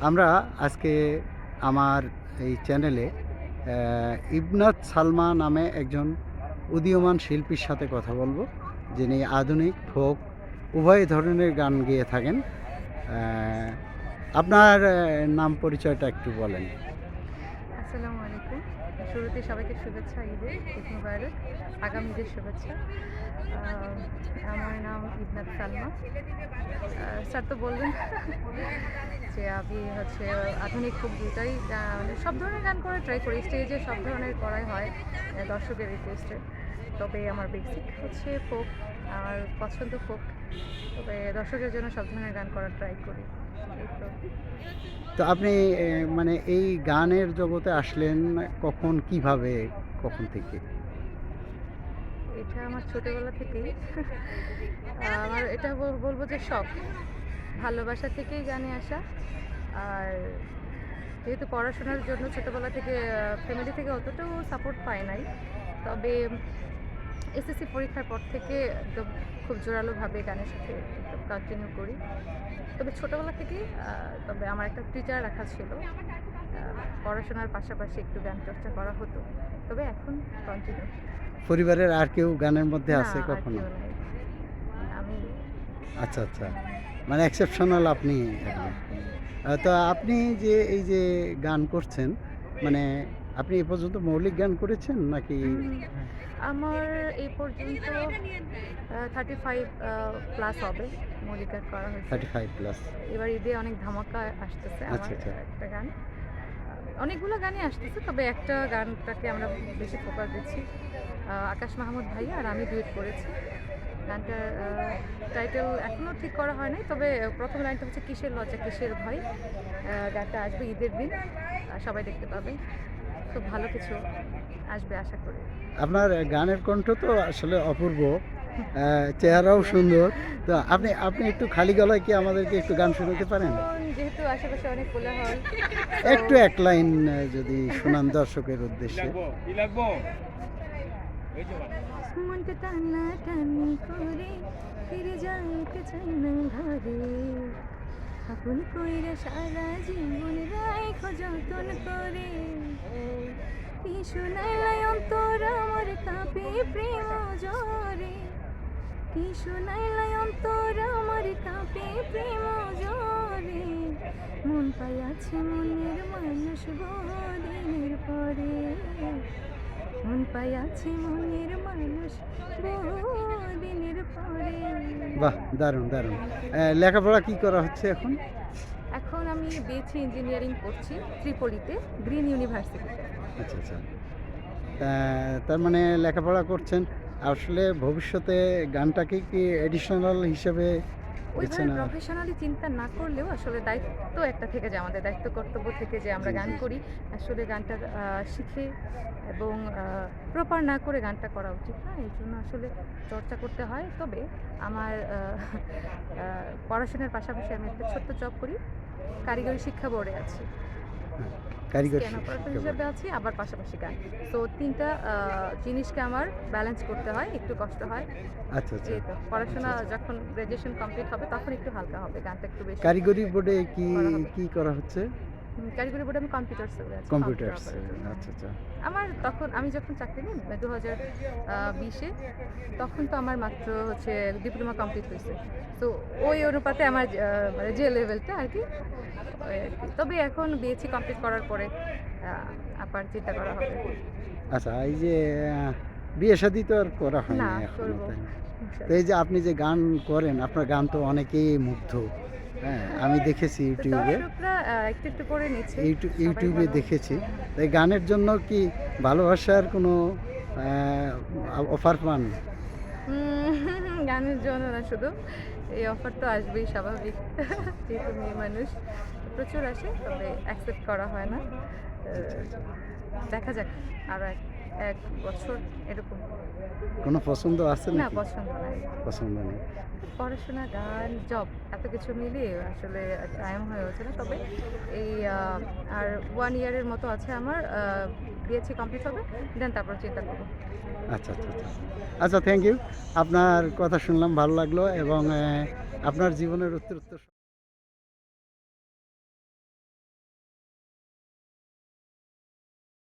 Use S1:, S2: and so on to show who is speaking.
S1: আমরা আজকে আমার এই চ্যানেলে আহ, ইবনাত সালমা নামে একজন উদীয়মান শিল্পীর সাথে কথা বলব যিনি আধুনিক ফোক উভয় ধরনের গান গেয়ে থাকেন। আপনার নাম পরিচয়টা একটু বলেন।
S2: আসসালামু আলাইকুম। শুরুতে সবাইকে শুভেচ্ছা ঈদের ঈদ আগামী ঈদের শুভেচ্ছা। আমার নাম ইবনাত সালমা। স্যার তো বললেন। যে আমি হচ্ছে আধুনিক খুব দুটাই মানে সব ধরনের গান করে ট্রাই করি স্টেজে সব ধরনের করাই হয় দর্শকের রিকোয়েস্টে তবে আমার বেসিক হচ্ছে ফোক আমার পছন্দ ফোক তবে দর্শকের জন্য সব ধরনের গান করার ট্রাই করি। তো।
S1: তো আপনি মানে এই গানের জগতে আসলেন কখন কীভাবে কখন থেকে?
S2: এটা আমার ছোটবেলা থেকেই। আমার এটা বলব যে শখ। ভালোবাসা থেকেই গানে আসা। আর যেহেতু পড়াশোনার জন্য ছোটোবেলা থেকে ফ্যামিলি থেকে অতটাও সাপোর্ট পাই নাই তবে এসএসসি পরীক্ষার পর থেকে একদম খুব জোরালোভাবে গানের সাথে কন্টিনিউ করি। তবে ছোটোবেলা থেকেই তবে আমার একটা টিচার রাখা ছিল পড়াশোনার পাশাপাশি একটু গান চর্চা করা হতো তবে এখন কন্টিনিউ
S1: পরিবারের আর কেউ গানের মধ্যে আছে কখনো? আচ্ছা আচ্ছা। মানে এক্সেপশনাল আপনি। তো আপনি যে এই যে গান করছেন মানে আপনি এ পর্যন্ত মৌলিক গান করেছেন নাকি?
S2: আমার এই পর্যন্ত থার্টি ফাইভ প্লাস হবে। মল্লিকার করা হয়েছে।
S1: থার্টি ফাইভ প্লাস
S2: এবার ঈদে অনেক ধামাকা আসতেছে আমার
S1: আচ্ছা, আচ্ছা।
S2: একটা গান। অনেকগুলো গানই আসতেছে তবে একটা গানটাকে আমরা বেশি ফোকাস দিচ্ছি আকাশ মাহমুদ ভাই আর আমি ডুয়েট করেছি। গানটার টাইটেল এখনও ঠিক করা হয় নাই তবে প্রথম লাইনটা হচ্ছে কিসের লজ্জা কিসের ভয়? গানটা আসবে ঈদের দিন সবাই দেখতে পাবে। খুব ভালো কিছু আসবে আশা করি।
S1: আপনার গানের কণ্ঠ তো আসলে অপূর্ব চেহারাও সুন্দর। তো আপনি আপনি একটু খালি গলায় কি আমাদেরকে একটু গান শোনাতে পারেন?
S2: যেহেতু আশেপাশে অনেক কোলাহল
S1: একটু এক লাইন যদি শোনান দর্শকের উদ্দেশ্যে।
S2: মনকে টানা টানি করে, ফিরে যাইতে চাই না ঘরে। আপন কইরা সারা জীবন রাইখো যতন করে। কি শুনাইলাই অন্তর আমার কাঁপে প্রেম জরে কি শুনাইলাই অন্তর আমার কাঁপে প্রেম জরে মন পাইয়াছে মনের মানুষ বহুদিনের পরে। মন পাইয়াছে মনের মানুষ বহুদিনের পরে
S1: বাহ দারুণ দারুণ। লেখাপড়া কি করা হচ্ছে এখন?
S2: এখন আমি বিএসসি ইঞ্জিনিয়ারিং করছি ত্রিপলিতে গ্রিন ইউনিভার্সিটিতে
S1: আচ্ছা আচ্ছা। তার মানে লেখাপড়া করছেন। আসলে ভবিষ্যতে গানটাকে কি এডিশনাল হিসেবে
S2: ওইভাবে প্রফেশনালি চিন্তা না করলেও আসলে দায়িত্ব একটা থেকে যে আমাদের দায়িত্ব কর্তব্য থেকে যে আমরা গান। করি আসলে গানটা শিখে এবং প্রপার না করে গানটা করা উচিত না এই জন্য আসলে চর্চা করতে হয়। তবে আমার পড়াশোনার পাশাপাশি আমি একটা ছোট্ট জব করি কারিগরি শিক্ষা বোর্ডে আছি।
S1: কারিগর
S2: হিসেবে আছি আবার পাশাপাশি গান। তো তিনটা জিনিসকে আমার ব্যালেন্স করতে হয় একটু কষ্ট হয়।
S1: আচ্ছা আচ্ছা।
S2: পড়াশোনা যখন গ্রাজুয়েশন কমপ্লিট হবে তখন একটু হালকা হবে গানটা একটু বেশি
S1: কারিগরি বোর্ডে কি। কি করা হচ্ছে?
S2: কারিগরি বোর্ডে আমি কম্পিউটার
S1: কম্পিউটার আচ্ছা আচ্ছা।
S2: আমার তখন আমি যখন চাকরি নিই দু হাজার বিশে তখন তো আমার মাত্র হচ্ছে ডিপ্লোমা কমপ্লিট হয়েছে। তো ওই অনুপাতে আমার মানে যে লেভেলটা আর কি। তবে এখন বিএসসি কমপ্লিট করার পরে আবার চিন্তা করা হবে।
S1: আচ্ছা এই যে বিয়ে শাদি তো আর করা হয়
S2: না।
S1: এই যে আপনি যে গান করেন আপনার গান তো অনেকেই মুগ্ধ। হ্যাঁ আমি দেখেছি ইউটিউবে।
S2: একটু একটু করে নিচ্ছে
S1: ইউটিউব দেখেছি। তো এই গানের জন্য কি ভালোবাসার কোনো অফার পান?
S2: গানের জন্য না শুধু এই অফার তো আসবেই স্বাভাবিক। যেহেতু মেয়ে মানুষ প্রচুর আসে তবে অ্যাকসেপ্ট করা হয় না। দেখা যাক আরও এক এক বছর এরকম।
S1: কোনো পছন্দ আছে
S2: না পছন্দ নাই।
S1: পছন্দ নেই।
S2: পড়াশোনা গান জব এত কিছু মিলিয়ে আসলে টাইম হয়ে ওঠে না। তবে এই আর ওয়ান ইয়ারের মতো আছে আমার বিএসসি কমপ্লিট হবে দেন তারপর চিন্তা করব।
S1: আচ্ছা আচ্ছা আচ্ছা। আচ্ছা থ্যাংক ইউ আপনার কথা শুনলাম ভালো লাগল এবং আপনার জীবনের উত্তর উত্তর